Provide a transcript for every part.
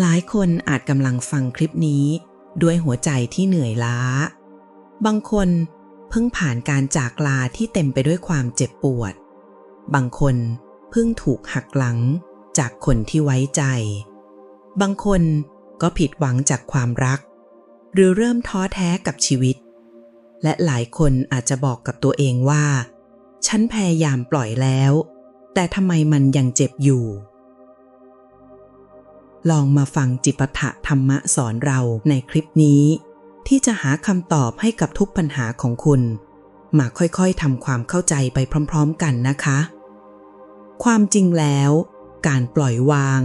หลายคนอาจกำลังฟังคลิปนี้ ด้วยหัวใจที่เหนื่อยล้า บางคนเพิ่งผ่านการจากลาที่เต็มไปด้วยความเจ็บปวด บางคนเพิ่งถูกหักหลังจากคนที่ไว้ใจ บางคนก็ผิดหวังจากความรัก หรือเริ่มท้อแท้กับชีวิต และหลายคนอาจจะบอกกับตัวเองว่า ฉันพยายามปล่อยแล้ว แต่ทำไมมันยังเจ็บอยู่ ลองมาฟังจิปถะธรรมะสอนเราในคลิปนี้ ที่จะหาคำตอบให้กับทุกปัญหาของคุณ มาค่อยๆทำความเข้าใจไปพร้อมๆกันนะคะ ความจริงแล้ว การปล่อยวาง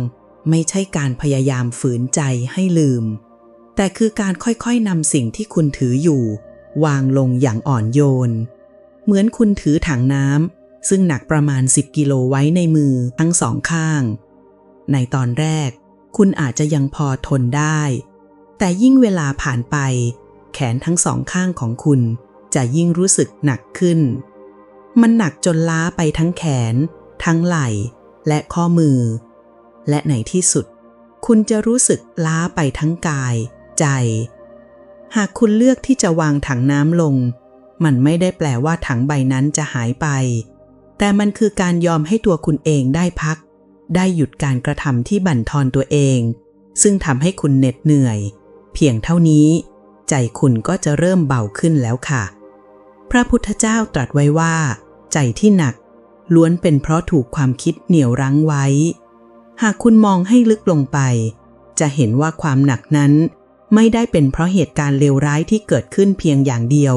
ไม่ใช่การพยายามฝืนใจให้ลืม แต่คือการค่อยๆนำสิ่งที่คุณถืออยู่ วางลงอย่างอ่อนโยน เหมือนคุณถือถังน้ำซึ่งหนักประมาณ 10 กิโลไว้ในมือทั้งสองข้าง ในตอนแรก คุณอาจจะยังพอทนได้ แต่ยิ่งเวลาผ่านไป แขนทั้งสองข้างของคุณ จะยิ่งรู้สึกหนักขึ้น มันหนักจนล้าไปทั้งแขน ทั้งไหล่ และข้อมือ และในที่สุด คุณจะรู้สึกล้าไปทั้งกาย ใจ หากคุณเลือกที่จะวางถังน้ำลง มันไม่ได้แปลว่าถังใบนั้นจะหายไป แต่มันคือการยอมให้ตัวคุณเองได้พัก ได้หยุดการกระทำที่บั่นทอนตัวเอง ซึ่งทำให้คุณเหน็ดเหนื่อย เพียงเท่านี้ ใจคุณก็จะเริ่มเบาขึ้นแล้วค่ะ พระพุทธเจ้าตรัสไว้ว่า ใจที่หนัก ล้วนเป็นเพราะถูกความคิดเหนี่ยวรั้งไว้ หากคุณมองให้ลึกลงไป จะเห็นว่าความหนักนั้นไม่ได้เป็นเพราะเหตุการณ์เลวร้ายที่เกิดขึ้นเพียงอย่างเดียว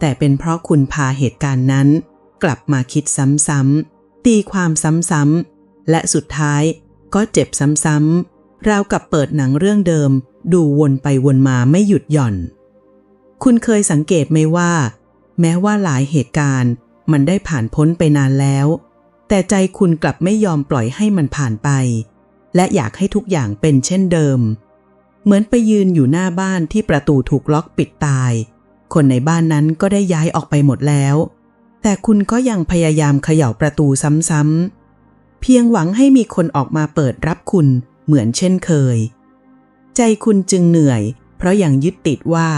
แต่เป็นเพราะคุณพาเหตุการณ์นั้น กลับมาคิดซ้ำๆตีความซ้ำๆ และสุดท้ายก็เจ็บซ้ำๆราวกับเปิดหนังเรื่องเดิม ดูวนไปวนมาไม่หยุดหย่อน คุณเคยสังเกตไหมว่า แม้ว่าหลายเหตุการณ์มันได้ผ่านพ้นไปนานแล้ว แต่ใจคุณกลับไม่ยอมปล่อยให้มันผ่านไป และอยากให้ทุกอย่างเป็นเช่นเดิม เหมือนไปยืนอยู่หน้าบ้านที่ประตูถูกล็อกปิดตาย คนในบ้านนั้นก็ได้ย้ายออกไปหมดแล้ว แต่คุณก็ยังพยายามเขย่าประตูซ้ำๆ เพียงหวังให้มีคนออกมาเปิดรับคุณเหมือนเช่นเคย ใจคุณจึงเหนื่อย เพราะยังยึดติดว่า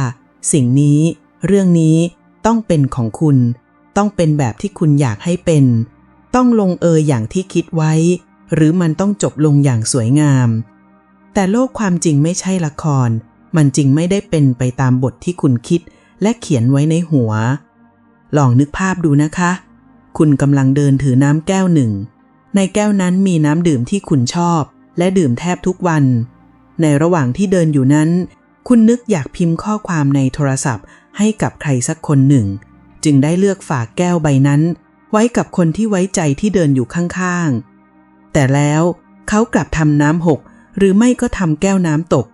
สิ่งนี้ เรื่องนี้ต้องเป็นของคุณ ต้องเป็นแบบที่คุณอยากให้เป็น ต้องลงเอยอย่างที่คิดไว้ หรือมันต้องจบลงอย่างสวยงาม แต่โลกความจริงไม่ใช่ละคร มันจริงไม่ได้เป็นไปตามบทที่คุณคิด และเขียนไว้ในหัว ลองนึกภาพดูนะคะ คุณกำลังเดินถือน้ำแก้วหนึ่ง ในแก้วนั้นมีน้ำดื่มที่คุณชอบ และดื่มแทบทุกวัน ในระหว่างที่เดินอยู่นั้น คุณนึกอยากพิมพ์ข้อความในโทรศัพท์ ให้กับใครสักคนหนึ่ง จึงได้เลือกฝากแก้วใบนั้น ไว้กับคนที่ไว้ใจที่เดินอยู่ข้างๆ แต่แล้วเขากลับทำน้ำหก หรือไม่ก็ทำแก้วน้ำตก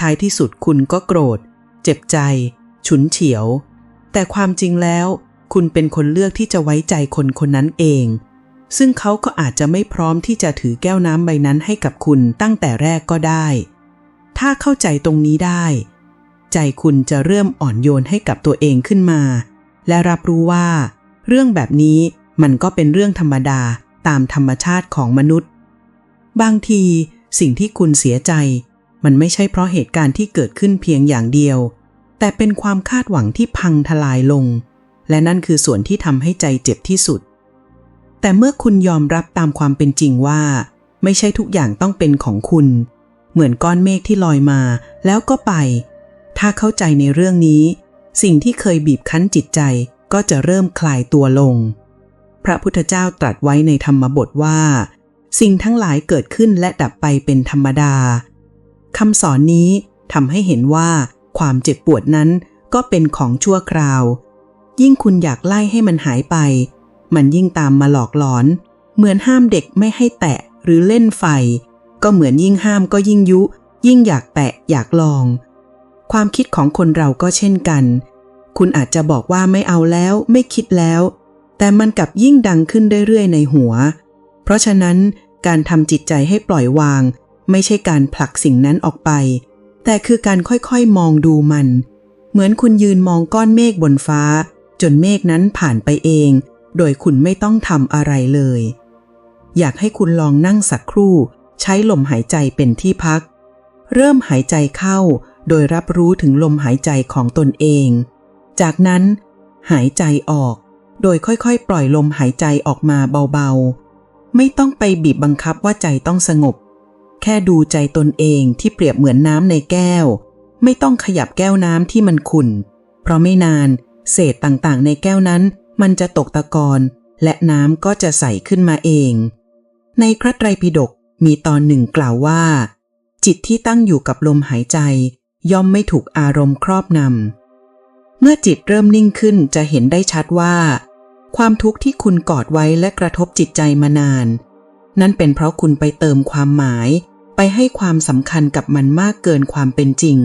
ท้ายที่สุดคุณก็โกรธ เจ็บใจ ฉุนเฉียว แต่ความจริงแล้ว คุณเป็นคนเลือกที่จะไว้ใจคนคนนั้นเอง ซึ่งเขาก็อาจจะไม่พร้อมที่จะถือแก้วน้ำใบนั้นให้กับคุณตั้งแต่แรกก็ได้ ถ้าเข้าใจตรงนี้ได้ ใจคุณจะเริ่มอ่อนโยนให้กับตัวเองขึ้นมา และรับรู้ว่า เรื่องแบบนี้มันก็เป็นเรื่องธรรมดาตามธรรมชาติของมนุษย์ บางทีสิ่งที่คุณเสียใจ มันไม่ใช่เพราะเหตุการณ์ที่เกิดขึ้นเพียงอย่างเดียว แต่เป็นความคาดหวังที่พังทลายลง และนั่นคือส่วนที่ทำให้ใจเจ็บที่สุด แต่เมื่อคุณยอมรับตามความเป็นจริงว่า ไม่ใช่ทุกอย่างต้องเป็นของคุณ เหมือนก้อนเมฆที่ลอยมา แล้วก็ไป ถ้าเข้าใจในเรื่องนี้ สิ่งที่เคยบีบคั้นจิตใจก็จะเริ่มคลายตัวลง พระพุทธเจ้าตรัสไว้ในธรรมบทว่า สิ่งทั้งหลายเกิดขึ้นและดับไปเป็นธรรมดาคำสอนนี้ทำให้เห็นว่าความเจ็บปวดนั้นก็เป็นของชั่วคราว ยิ่งคุณอยากไล่ให้มันหายไป มันยิ่งตามมาหลอกหลอน เหมือนห้ามเด็กไม่ให้แตะหรือเล่นไฟ ก็เหมือนยิ่งห้ามก็ยิ่งยุ ยิ่งอยากแตะอยากลอง ความคิดของคนเราก็เช่นกัน คุณอาจจะบอกว่าไม่เอาแล้วไม่คิดแล้ว แต่มันกลับยิ่งดังขึ้นเรื่อยๆในหัว เพราะฉะนั้นการทำจิตใจให้ปล่อยวาง ไม่ใช่การผลักสิ่งนั้นออกไป แต่คือการค่อยๆมองดูมัน เหมือนคุณยืนมองก้อนเมฆบนฟ้า จนเมฆนั้นผ่านไปเอง โดยคุณไม่ต้องทำอะไรเลย อยากให้คุณลองนั่งสักครู่ ใช้ลมหายใจเป็นที่พัก เริ่มหายใจเข้า โดยรับรู้ถึงลมหายใจของตนเอง จากนั้น หายใจออก โดยค่อยๆ ปล่อยลมหายใจออกมาเบาๆ ไม่ต้องไปบีบบังคับว่าใจต้องสงบ แค่ดูใจตนเองที่เปรียบเหมือนน้ำในแก้ว ไม่ต้องขยับแก้วน้ำที่มันขุ่น เพราะไม่นานเศษต่างๆ ในแก้วนั้น มันจะตกตะกอนและน้ำก็จะใสขึ้นมาเอง ในครัไตรปิฎกมีตอนหนึ่งกล่าวว่า จิตที่ตั้งอยู่กับลมหายใจ ย่อมไม่ถูกอารมณ์ครอบนำเมื่อจิตเริ่มนิ่งขึ้นจะเห็นได้ชัดว่า ความทุกข์ที่คุณกอดไว้และกระทบจิตใจมานาน นั่นเป็นเพราะคุณไปเติมความหมาย ไปให้ความสำคัญกับมันมากเกินความเป็นจริง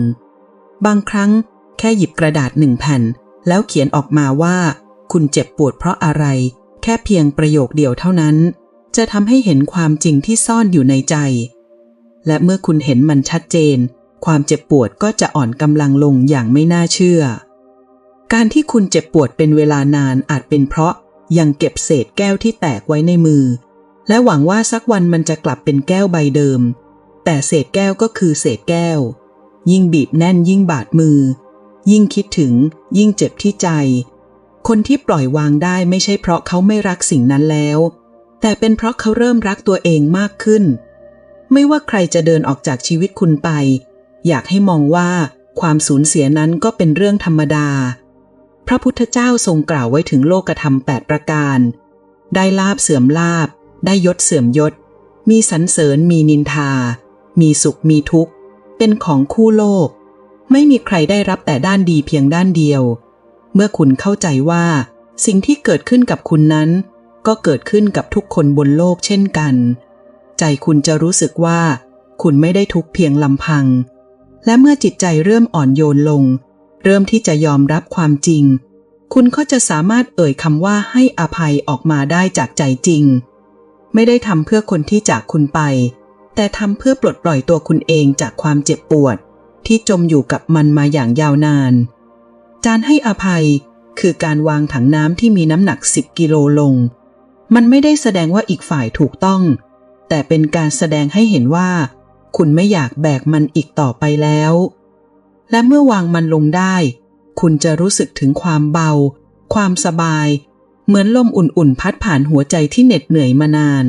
บางครั้งแค่หยิบกระดาษหนึ่งแผ่น แล้วเขียนออกมาว่า คุณเจ็บปวดเพราะอะไร แค่เพียงประโยคเดียวเท่านั้น จะทำให้เห็นความจริงที่ซ่อนอยู่ในใจ และเมื่อคุณเห็นมันชัดเจน ความเจ็บปวดก็จะอ่อนกำลังลงอย่างไม่น่าเชื่อ การที่คุณเจ็บปวดเป็นเวลานานอาจเป็นเพราะยังเก็บเศษแก้วที่แตกไว้ในมือ และหวังว่าสักวันมันจะกลับเป็นแก้วใบเดิม แต่เศษแก้วก็คือเศษแก้ว ยิ่งบีบแน่นยิ่งบาดมือ ยิ่งคิดถึง ยิ่งเจ็บที่ใจ คนที่ปล่อยวางได้ไม่ใช่เพราะเขาไม่รักสิ่งนั้นแล้ว แต่เป็นเพราะเขาเริ่มรักตัวเองมากขึ้น ไม่ว่าใครจะเดินออกจากชีวิตคุณไป อยากให้มองว่าความสูญเสียนั้นก็เป็นเรื่องธรรมดา พระพุทธเจ้าทรงกล่าวไว้ถึงโลกธรรมแปดประการ ได้ลาบเสื่อมลาบ ได้ยศเสื่อมยศ มีสรรเสริญมีนินทา มีสุขมีทุกข์ เป็นของคู่โลก ไม่มีใครได้รับแต่ด้านดีเพียงด้านเดียว เมื่อคุณเข้าใจว่า สิ่งที่เกิดขึ้นกับคุณนั้น ก็เกิดขึ้นกับทุกคนบนโลกเช่นกัน ใจคุณจะรู้สึกว่า คุณไม่ได้ทุกเพียงลำพัง และเมื่อจิตใจเริ่มอ่อนโยนลง เริ่มที่จะยอมรับความจริง คุณก็จะสามารถเอ่ยคำว่าให้อภัยออกมาได้จากใจจริง ไม่ได้ทำเพื่อคนที่จากคุณไป แต่ทำเพื่อปลดปล่อยตัวคุณเองจากความเจ็บปวด ที่จมอยู่กับมันมาอย่างยาวนาน การให้อภัยคือการวางถังน้ำที่มีน้ำหนัก 10 กิโลลง มันไม่ได้แสดงว่าอีกฝ่ายถูกต้อง แต่เป็นการแสดงให้เห็นว่า คุณไม่อยากแบกมันอีกต่อไปแล้ว และเมื่อวางมันลงได้ คุณจะรู้สึกถึงความเบา ความสบาย เหมือนลมอุ่นๆ พัดผ่านหัวใจที่เหน็ดเหนื่อยมานาน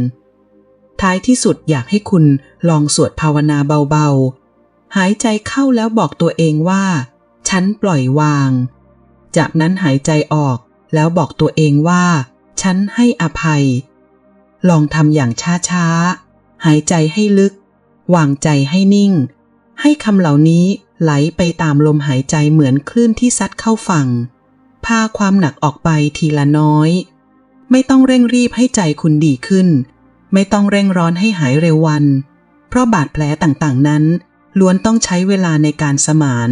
ท้ายที่สุดอยากให้คุณลองสวดภาวนาเบาๆ หายใจเข้าแล้วบอกตัวเองว่า ฉันปล่อยวาง จากนั้นหายใจออกแล้วบอกตัวเองว่า ฉันให้อภัย ลองทำอย่างช้าๆ หายใจให้ลึก วางใจให้นิ่ง ให้คำเหล่านี้ไหลไปตามลมหายใจเหมือนคลื่นที่ซัดเข้าฝั่ง พาความหนักออกไปทีละน้อย ไม่ต้องเร่งรีบให้ใจคุณดีขึ้น ไม่ต้องเร่งร้อนให้หายเร็ววัน เพราะบาดแผลต่างๆนั้นล้วนต้องใช้เวลาในการสมาน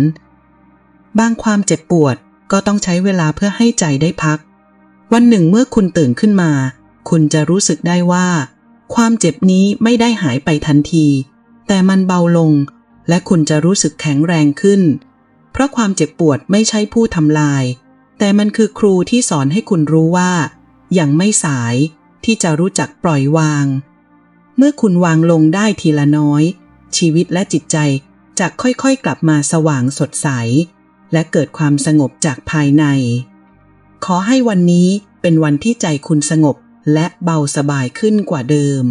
บางความเจ็บปวดก็ต้องใช้เวลาเพื่อให้ใจได้พัก วันหนึ่งเมื่อคุณตื่นขึ้นมา คุณจะรู้สึกได้ว่า ความเจ็บนี้ไม่ได้หายไปทันที แต่มันเบาลง และคุณจะรู้สึกแข็งแรงขึ้น เพราะความเจ็บปวดไม่ใช่ผู้ทำลาย แต่มันคือครูที่สอนให้คุณรู้ว่ายังไม่สายที่จะรู้จักปล่อยวาง เมื่อคุณวางลงได้ทีละน้อย ชีวิตและจิตใจจะค่อยๆกลับมาสว่างสดใส และเกิดความสงบจากภายใน ขอให้วันนี้เป็นวันที่ใจคุณสงบและเบาสบายขึ้นกว่าเดิม